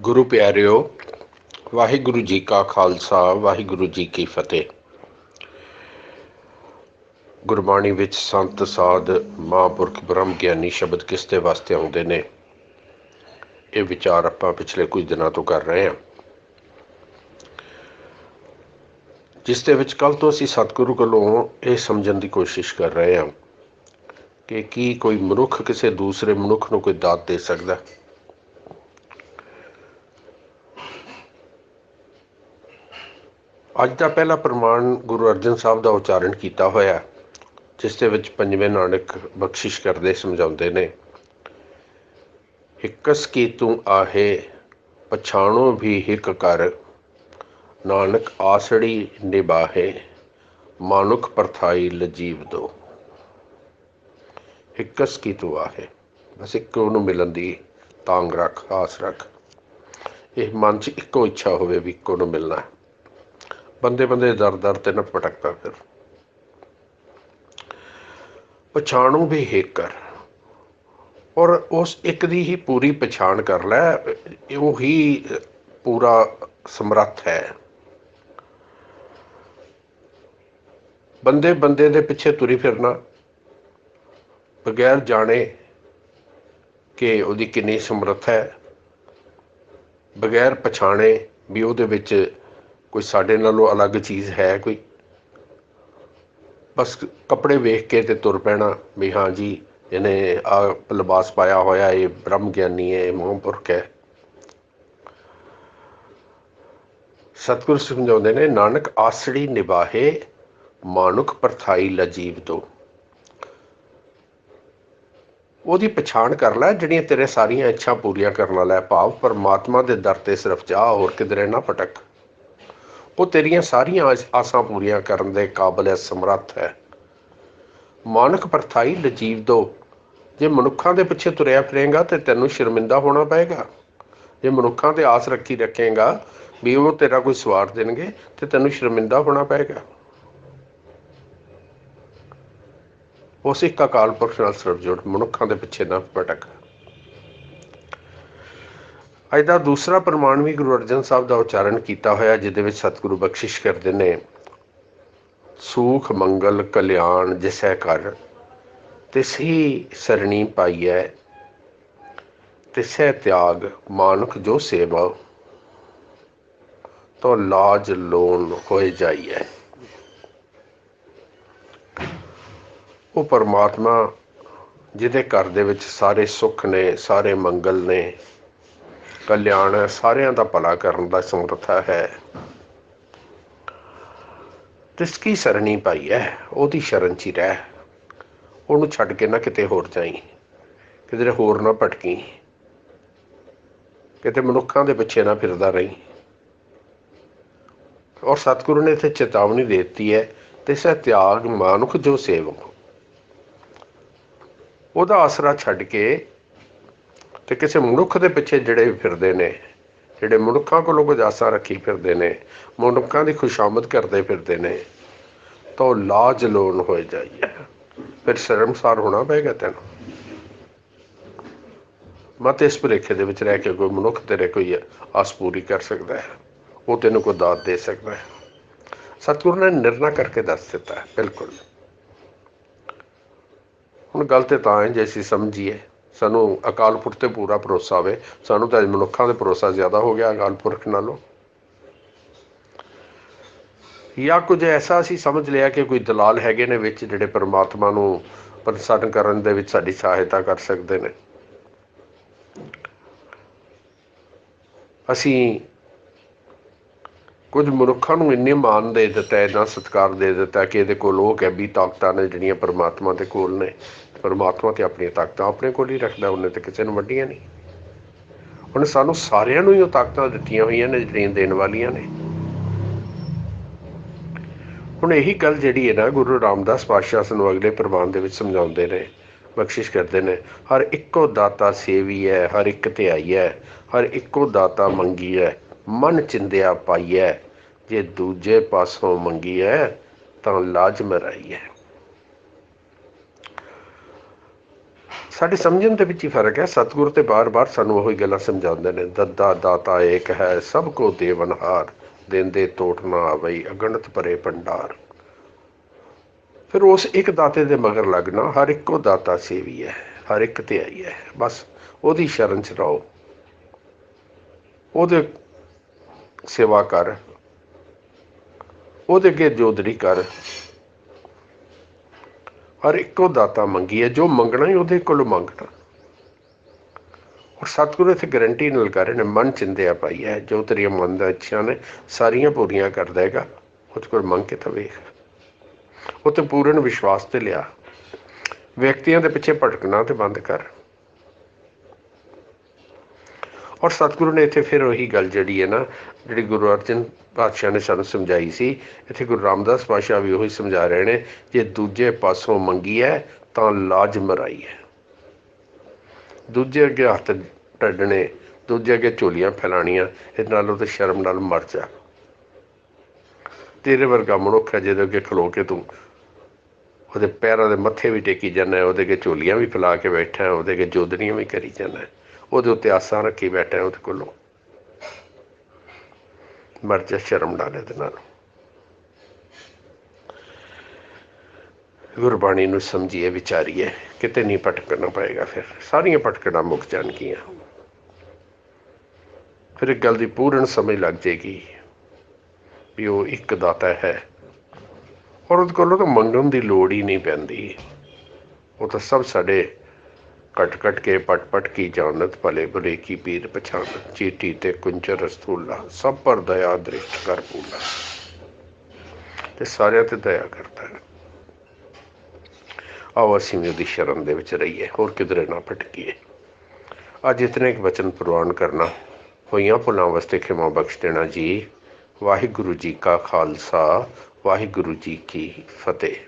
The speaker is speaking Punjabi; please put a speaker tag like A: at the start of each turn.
A: ਗੁਰੂ ਪਿਆਰਿਓ, ਵਾਹਿਗੁਰੂ ਜੀ ਕਾ ਖਾਲਸਾ, ਵਾਹਿਗੁਰੂ ਜੀ ਕੀ ਫਤਿਹ। ਗੁਰਬਾਣੀ ਵਿੱਚ ਸੰਤ, ਸਾਧ, ਮਹਾਂਪੁਰਖ, ਬ੍ਰਹਮ, ਗਿਆਨੀ ਸ਼ਬਦ ਕਿਸ ਦੇ ਵਾਸਤੇ ਆਉਂਦੇ ਨੇ? ਇਹ ਵਿਚਾਰ ਆਪਾਂ ਪਿਛਲੇ ਕੁਝ ਦਿਨਾਂ ਤੋਂ ਕਰ ਰਹੇ ਹਾਂ। ਜਿਸ ਦੇ ਵਿੱਚ ਕੱਲ ਤੋਂ ਅਸੀਂ ਸਤਿਗੁਰੂ ਕੋਲੋਂ ਇਹ ਸਮਝਣ ਦੀ ਕੋਸ਼ਿਸ਼ ਕਰ ਰਹੇ ਹਾਂ ਕਿ ਕੀ ਕੋਈ ਮਨੁੱਖ ਕਿਸੇ ਦੂਸਰੇ ਮਨੁੱਖ ਨੂੰ ਕੋਈ ਦਾਤ ਦੇ ਸਕਦਾ? ਹੈ? ਅੱਜ ਦਾ ਪਹਿਲਾ ਪ੍ਰਮਾਣ ਗੁਰੂ ਅਰਜਨ ਸਾਹਿਬ ਦਾ ਉਚਾਰਨ ਕੀਤਾ ਹੋਇਆ ਜਿਸ ਦੇ ਵਿੱਚ ਪੰਜਵੇਂ ਨਾਨਕ ਬਖਸ਼ਿਸ਼ ਕਰਦੇ ਸਮਝਾਉਂਦੇ ਨੇ ਇਕਸ ਕੀ ਤੂੰ ਆਹੇ, ਪਛਾਣੋ ਵੀ ਹਿਕ ਕਰ, ਨਾਨਕ ਆਸੜੀ ਨਿਬਾਹੇ ਮਾਨੁਖ ਪਰਥਾਈ ਲਜੀਵ ਦੋ। ਇਕਸ ਕੀ ਤੂੰ ਆਹੇ? ਬਸ ਇੱਕੋ ਨੂੰ ਮਿਲਣ ਦੀ ਤਾਂਗ ਰੱਖ ਆਸ ਰੱਖ। ਇਹ ਮਨ 'ਚ ਇੱਕੋ ਇੱਛਾ ਹੋਵੇ ਵੀ ਇੱਕੋ ਨੂੰ ਮਿਲਣਾ ਹੈ। ਬੰਦੇ ਬੰਦੇ ਦਰ ਦਰ ਤੇ ਨਾ ਭਟਕਦਾ ਫਿਰ। ਪਛਾਣੂ ਵੀ ਹਿੱਕ ਕਰ। ਔਰ ਉਸ ਇੱਕ ਦੀ ਹੀ ਪੂਰੀ ਪਛਾਣ ਕਰ ਲੈ, ਉਹ ਹੀ ਪੂਰਾ ਸਮਰੱਥ ਹੈ। ਬੰਦੇ ਬੰਦੇ ਦੇ ਪਿੱਛੇ ਤੁਰੀ ਫਿਰਨਾ, ਬਗੈਰ ਜਾਣੇ ਕਿ ਉਹਦੀ ਕਿੰਨੀ ਸਮਰੱਥ ਹੈ, ਬਗੈਰ ਪਛਾਣੇ ਵੀ ਉਹਦੇ ਵਿੱਚ ਕੋਈ ਸਾਡੇ ਨਾਲੋਂ ਅਲੱਗ ਚੀਜ਼ ਹੈ ਕੋਈ? ਬਸ ਕੱਪੜੇ ਵੇਖ ਕੇ ਤੇ ਤੁਰ ਪੈਣਾ। ਵੀ ਹਾਂ ਜੀ, ਇਹਨੇ ਆ ਲਿਬਾਸ ਪਾਇਆ ਹੋਇਆ, ਇਹ ਬ੍ਰਹਮ ਗਿਆਨੀ ਹੈ ਮਹਾਂਪੁਰਖ ਹੈ। ਸਤਿਗੁਰ ਸਮਝਾਉਂਦੇ ਨੇ, ਨਾਨਕ ਆਸੜੀ ਨਿਬਾਹੇ ਮਾਨੁਖ ਪਰਥਾਈ ਲਜੀਵ ਤੋਂ ਉਹਦੀ ਪਛਾਣ ਕਰ ਲੈ, ਜਿਹੜੀਆਂ ਤੇਰੇ ਸਾਰੀਆਂ ਇੱਛਾ ਪੂਰੀਆਂ ਕਰਨ ਵਾਲਾ ਹੈ। ਭਾਵ ਪਰਮਾਤਮਾ ਦੇ ਦਰ ਤੇ ਸਿਰਫ ਜਾ, ਹੋਰ ਕਿਧਰੇ ਨਾ ਭਟਕ। ਉਹ ਤੇਰੀਆਂ ਸਾਰੀਆਂ ਆਸਾਂ ਪੂਰੀਆਂ ਕਰਨ ਦੇ ਕਾਬਲ ਹੈ ਸਮਰੱਥ ਹੈ ਮਾਨਕ ਪਰਥਾਈ ਲਜੀਵ ਦੋ। ਜੇ ਮਨੁੱਖਾਂ ਦੇ ਪਿੱਛੇ ਤੁਰਿਆ ਫਿਰੇਗਾ ਤੇ ਤੈਨੂੰ ਸ਼ਰਮਿੰਦਾ ਹੋਣਾ ਪਏਗਾ। ਜੇ ਮਨੁੱਖਾਂ ਤੇ ਆਸ ਰੱਖੀ ਰੱਖੇਗਾ ਵੀ ਉਹ ਤੇਰਾ ਕੋਈ ਸਵਾਰ ਦੇਣਗੇ ਤੇ ਤੈਨੂੰ ਸ਼ਰਮਿੰਦਾ ਹੋਣਾ ਪਏਗਾ। ਉਸ ਇੱਕ ਅਕਾਲ ਪੁਰਖ ਨਾਲ ਸਰਬਜੋਤ ਮਨੁੱਖਾਂ ਦੇ ਪਿੱਛੇ ਨਾ ਭਟਕ। ਅੱਜ ਦਾ ਦੂਸਰਾ ਪ੍ਰਮਾਣ ਵੀ ਗੁਰੂ ਅਰਜਨ ਸਾਹਿਬ ਦਾ ਉਚਾਰਨ ਕੀਤਾ ਹੋਇਆ, ਜਿਹਦੇ ਵਿੱਚ ਸਤਿਗੁਰੂ ਬਖਸ਼ਿਸ਼ ਕਰਦੇ ਨੇ, ਸੂਖ, ਮੰਗਲ, ਕਲਿਆਣ, ਜਿਸੈ ਕਰ, ਤਿਸਹੀ ਸਰਣੀ ਪਾਈਐ ਤਿਸੈ ਤਿਆਗ, ਮਾਨੁਖ ਜੋ ਸੇਵਾ, ਤੋ ਲਾਜ ਲੋਨ ਹੋਏ ਜਾਈਐ। ਉਹ ਪਰਮਾਤਮਾ ਜਿਹਦੇ ਘਰ ਦੇ ਵਿੱਚ ਸਾਰੇ ਸੁੱਖ ਨੇ, ਸਾਰੇ ਮੰਗਲ ਨੇ ਕਲਿਆਣ ਸਾਰਿਆਂ ਦਾ ਭਲਾ ਕਰਨ ਦਾ ਸਮਰੱਥਾ ਹੈ। ਤਿਸ ਕੀ ਸਰਣੀ ਪਾਈ ਹੈ? ਉਹਦੀ ਸ਼ਰਨ ਚ ਹੀ ਰਹਿ। ਉਹਨੂੰ ਛੱਡ ਕੇ ਨਾ ਕਿਤੇ ਹੋਰ ਜਾਈ। ਕਿਤੇ ਹੋਰ ਨਾ ਭਟਕੀ। ਕਿਤੇ ਮਨੁੱਖਾਂ ਦੇ ਪਿੱਛੇ ਨਾ ਫਿਰਦਾ ਰਹੀ। ਔਰ ਸਤਿਗੁਰੂ ਨੇ ਇੱਥੇ ਚੇਤਾਵਨੀ ਦੇ ਦਿੱਤੀ ਹੈ ਤੇ ਸਹਿ ਤਿਆਗ ਮਾਨੁਖ ਜੋ ਸੇਵਕ। ਉਹਦਾ ਆਸਰਾ ਛੱਡ ਕੇ ਤੇ ਕਿਸੇ ਮਨੁੱਖ ਦੇ ਪਿੱਛੇ ਜਿਹੜੇ ਫਿਰਦੇ ਨੇ, ਜਿਹੜੇ ਮਨੁੱਖਾਂ ਕੋਲੋਂ ਕੁਝ ਆਸਾਂ ਰੱਖੀ ਫਿਰਦੇ ਨੇ, ਮਨੁੱਖਾਂ ਦੀ ਖੁਸ਼ਾਮਦ ਕਰਦੇ ਫਿਰਦੇ ਨੇ, ਤਾਂ ਉਹ ਲਾਜ ਲੋਨ ਹੋ ਜਾਈਏ। ਫਿਰ ਸ਼ਰਮਸਾਰ ਹੋਣਾ ਪਏਗਾ ਤੈਨੂੰ। ਮਤ ਇਸ ਭੁਲੇਖੇ ਦੇ ਵਿੱਚ ਰਹਿ ਕੇ ਕੋਈ ਮਨੁੱਖ ਤੇਰੇ ਕੋਈ ਆਸ ਪੂਰੀ ਕਰ ਸਕਦਾ ਹੈ। ਉਹ ਤੈਨੂੰ ਕੋਈ ਦਾਤ ਦੇ ਸਕਦਾ ਹੈ। ਸਤਿਗੁਰੂ ਨੇ ਨਿਰਣਾ ਕਰਕੇ ਦੱਸ ਦਿੱਤਾ ਹੈ, ਬਿਲਕੁਲ। ਹੁਣ ਗੱਲ ਤੇ ਤਾਂ ਹੈ ਜੇ ਅਸੀਂ ਸਮਝੀਏ। ਸਾਨੂੰ ਅਕਾਲ ਪੁਰਖ ਤੇ ਪੂਰਾ ਭਰੋਸਾ ਹੋਵੇ। ਸਾਨੂੰ ਤਾਂ ਮਨੁੱਖਾਂ ਤੇ ਭਰੋਸਾ ਜ਼ਿਆਦਾ ਹੋ ਗਿਆ ਅਕਾਲ ਪੁਰਖ ਨਾਲੋਂ। ਜਾਂ ਕੁਝ ਐਸਾ ਅਸੀਂ ਸਮਝ ਲਿਆ ਕਿ ਕੋਈ ਦਲਾਲ ਹੈਗੇ ਨੇ ਵਿੱਚ ਜਿਹੜੇ ਪਰਮਾਤਮਾ ਨੂੰ ਪ੍ਰਸੰਨ ਕਰਨ ਦੇ ਵਿੱਚ ਸਾਡੀ ਸਹਾਇਤਾ ਕਰ ਸਕਦੇ ਨੇ। ਅਸੀਂ ਕੁਝ ਮਨੁੱਖਾਂ ਨੂੰ ਇੰਨੇ ਮਾਨ ਦੇ ਦਿੱਤਾ, ਇੰਨਾ ਸਤਿਕਾਰ ਦੇ ਦਿੱਤਾ ਕਿ ਇਹਦੇ ਕੋਲ ਉਹ ਕੈਬੀ ਤਾਕਤਾਂ ਨੇ ਜਿਹੜੀਆਂ ਪਰਮਾਤਮਾ ਦੇ ਕੋਲ ਨੇ। ਪਰਮਾਤਮਾ ਤੇ ਆਪਣੀਆਂ ਤਾਕਤਾਂ ਆਪਣੇ ਕੋਲ ਹੀ ਰੱਖਦਾ, ਉਹਨੇ ਤੇ ਕਿਸੇ ਨੂੰ ਵੱਡੀਆਂ ਨਹੀਂ। ਹੁਣ ਸਾਨੂੰ ਸਾਰਿਆਂ ਨੂੰ ਹੀ ਉਹ ਤਾਕਤਾਂ ਦਿੱਤੀਆਂ ਹੋਈਆਂ ਨੇ, ਜਿਹੜੀਆਂ ਦੇਣ ਵਾਲੀਆਂ ਨੇ। ਹੁਣ ਇਹੀ ਗੱਲ ਜਿਹੜੀ ਹੈ ਨਾ, ਗੁਰੂ ਰਾਮਦਾਸ ਪਾਤਸ਼ਾਹ ਸਾਨੂੰ ਅਗਲੇ ਪ੍ਰਮਾਣ ਦੇ ਵਿੱਚ ਸਮਝਾਉਂਦੇ ਨੇ, ਬਖਸ਼ਿਸ਼ ਕਰਦੇ ਨੇ, ਹਰ ਇੱਕੋ ਦਾਤਾ ਸੇਵੀ ਹੈ, ਹਰ ਇੱਕ ਧਿਆਈ ਹੈ, ਹਰ ਇੱਕੋ ਦਾਤਾ ਮੰਗੀ ਹੈ, ਮਨ ਚਿੰਦਿਆ ਪਾਈ ਹੈ, ਜੇ ਦੂਜੇ ਪਾਸੋਂ ਮੰਗੀ ਹੈ, ਤਾਂ ਲਾਜ ਮਰਾਈ ਹੈ। ਸਾਡੇ ਸਮਝਣ ਦੇ ਵਿੱਚ ਹੀ ਫ਼ਰਕ ਹੈ। ਸਤਿਗੁਰ ਤੇ ਬਾਰ-ਬਾਰ ਸਾਨੂੰ ਉਹੀ ਗੱਲਾਂ ਸਮਝਾਉਂਦੇ ਨੇ। ਦੱਦਾ ਦਾਤਾ ਏਕ ਹੈ, ਸਭ ਕੋ ਦੇਵਨਹਾਰ ਦਿੰਦੇ ਤੋਟ ਨਾ ਆਵਈ, ਅਗਣਤ ਪਰੇ ਭੰਡਾਰ। ਫਿਰ ਉਸ ਇੱਕ ਦਾਤੇ ਦੇ ਮਗਰ ਲੱਗਣਾ, ਹਰ ਇੱਕੋ ਦਾਤਾ ਸੇਵੀ ਹੈ, ਹਰ ਇੱਕ ਤੇ ਆਈ ਹੈ। ਬਸ ਉਹਦੀ ਸ਼ਰਨ ਚ ਰਹੋ। ਉਹਦੇ ਸੇਵਾ ਕਰ। ਉਹਦੇ ਅੱਗੇ ਜੋਦੜੀ ਕਰ। ਹਰ ਇੱਕੋ ਦਾਤਾ ਮੰਗੀ ਹੈ, ਜੋ ਮੰਗਣਾ ਹੀ ਉਹਦੇ ਕੋਲੋਂ ਮੰਗਣਾ ਔਰ ਸਤਿਗੁਰੂ ਇੱਥੇ ਗਰੰਟੀ ਨਾਲ ਕਰ ਰਹੇ ਨੇ, ਮਨ ਚਿੰਦਿਆ ਪਾਈ ਹੈ, ਜੋ ਤੇਰੀਆਂ ਮਨ ਦਾ ਇੱਛਾ ਨੇ, ਸਾਰੀਆਂ ਪੂਰੀਆਂ ਕਰ ਦੇਗਾ ਉਹ ਕੋਲ ਮੰਗ ਕੇ ਤਾਂ ਵੇਖ। ਉਹ ਤੇ ਪੂਰਨ ਵਿਸ਼ਵਾਸ ਤੇ ਲਿਆ। ਵਿਅਕਤੀਆਂ ਦੇ ਪਿੱਛੇ ਭਟਕਣਾ ਤੇ ਬੰਦ ਕਰ। ਔਰ ਸਤਿਗੁਰੂ ਨੇ ਇੱਥੇ ਫਿਰ ਉਹੀ ਗੱਲ ਜਿਹੜੀ ਹੈ ਨਾ, ਜਿਹੜੀ ਗੁਰੂ ਅਰਜਨ ਪਾਤਸ਼ਾਹ ਨੇ ਸਾਨੂੰ ਸਮਝਾਈ ਸੀ, ਇੱਥੇ ਗੁਰੂ ਰਾਮਦਾਸ ਪਾਤਸ਼ਾਹ ਵੀ ਉਹੀ ਸਮਝਾ ਰਹੇ ਨੇ, ਜੇ ਦੂਜੇ ਪਾਸੋਂ ਮੰਗੀ ਹੈ, ਤਾਂ ਲਾਜ ਮਰਾਈ ਹੈ। ਦੂਜੇ ਅੱਗੇ ਹੱਥ ਟੱਡਣੇ, ਦੂਜੇ ਅੱਗੇ ਝੋਲੀਆਂ ਫੈਲਾਣੀਆਂ ਇਹ ਨਾਲੋਂ ਤੇ ਸ਼ਰਮ ਨਾਲ ਮਰ ਜਾ। ਤੇਰੇ ਵਰਗਾ ਮਨੁੱਖ ਹੈ ਜਿਹਦੇ ਅੱਗੇ ਖਲੋ ਕੇ ਤੂੰ ਉਹਦੇ ਪੈਰਾਂ ਦੇ ਮੱਥੇ ਵੀ ਟੇਕੀ ਜਾਂਦਾ ਉਹਦੇ ਅੱਗੇ ਝੋਲੀਆਂ ਵੀ ਫੈਲਾ ਕੇ ਬੈਠਾ ਉਹਦੇ ਅੱਗੇ ਜੋਦੜੀਆਂ ਵੀ ਕਰੀ ਜਾਂਦਾ ਉਹਦੇ ਉੱਤੇ ਆਸਾਂ ਰੱਖੀ ਬੈਠਾ ਹੈ ਉਹਦੇ ਕੋਲੋਂ। ਮਰ ਜਾ ਸ਼ਰਮ ਡਾਲੇ ਦੇ ਨਾਲ। ਗੁਰਬਾਣੀ ਨੂੰ ਸਮਝੀਏ, ਵਿਚਾਰੀਏ, ਕਿਤੇ ਨਹੀਂ ਭਟਕਣਾ ਪਏਗਾ ਫਿਰ। ਸਾਰੀਆਂ ਭਟਕਣਾ ਮੁੱਕ ਜਾਣਗੀਆਂ। ਫਿਰ ਇੱਕ ਗੱਲ ਦੀ ਪੂਰਨ ਸਮਝ ਲੱਗ ਜੇਗੀ ਵੀ ਉਹ ਇੱਕ ਦਾਤਾ ਹੈ। ਔਰ ਉਹਦੇ ਕੋਲੋਂ ਤਾਂ ਮੰਗਣ ਦੀ ਲੋੜ ਹੀ ਨਹੀਂ ਪੈਂਦੀ। ਉਹ ਤਾਂ ਸਭ ਸਾਡੇ ਕਟ ਕਟ ਕੇ ਪਟ ਪਟ ਕੀ ਜਾਣਤ ਭਲੇ ਬੁਰੇ ਕੀ ਪੀਰ ਪਛਾਨਤ ਚੀਟੀ ਤੇ ਕੁੰਚਰ ਰਸਤੂਲਾ ਸਭ ਪਰ ਦਇਆ ਦ੍ਰਿਸ਼ਟ ਕਰ ਪੂਲਾ ਤੇ ਸਾਰਿਆਂ ਤੇ ਦਇਆ ਕਰਦਾ ਹੈ। ਆਓ ਅਸੀਂ ਉਹਦੀ ਸ਼ਰਨ ਦੇ ਵਿੱਚ ਰਹੀਏ, ਹੋਰ ਕਿਧਰੇ ਨਾ ਭਟਕੀਏ। ਅੱਜ ਇਤਨੇ ਕੁ ਵਚਨ ਪ੍ਰਵਾਨ ਕਰਨਾ, ਹੋਈਆਂ ਭੁੱਲਾਂ ਵਾਸਤੇ ਖਿਮਾ ਬਖਸ਼ ਦੇਣਾ ਜੀ। ਵਾਹਿਗੁਰੂ ਜੀ ਕਾ ਖਾਲਸਾ, ਵਾਹਿਗੁਰੂ ਜੀ ਕੀ ਫਤਿਹ।